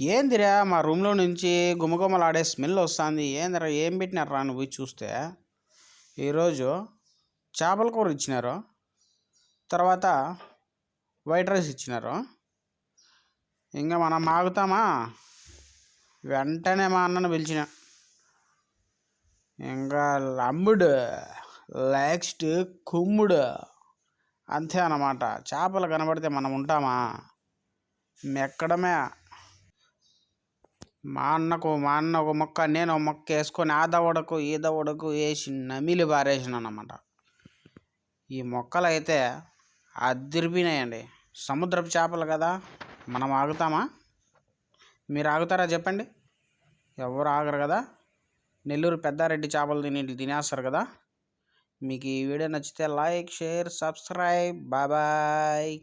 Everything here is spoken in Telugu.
ఏందిరా మా రూమ్లో నుంచి గుమగుమలాడే స్మెల్ వస్తుంది? ఏందిరా ఏం పెట్టినారా నువ్వు చూస్తే? ఈరోజు చేపల కూర ఇచ్చినారు. తర్వాత వైట్ రైస్ ఇచ్చినారు. ఇంకా మనం మాగుతామా వెంటనే మా అన్నను పిలిచిన. ఇంకా లంబుడు నెక్స్ట్ కుమ్ముడు. అంతే అన్నమాట. చేపలు కనబడితే మనం ఉంటామా? మెక్కడమే. మా అన్నకు మా అన్న ఒక మొక్క నేను ఒక మొక్క వేసుకొని ఆ దవడకు ఈ దవడకు వేసి నమిలి పారేసిన అన్నమాట ఈ మొక్కలు అయితే అదిరిపోయినాయండి. సముద్రపు చేపలు కదా మనం ఆగుతామా? మీరు ఆగుతారా చెప్పండి. ఎవరు ఆగరు కదా? నెల్లూరు పెద్దారెడ్డి చేపలు తిని తినేస్తారు కదా? మీకు ఈ వీడియో నచ్చితే లైక్ షేర్ సబ్స్క్రైబ్. బాబాయ్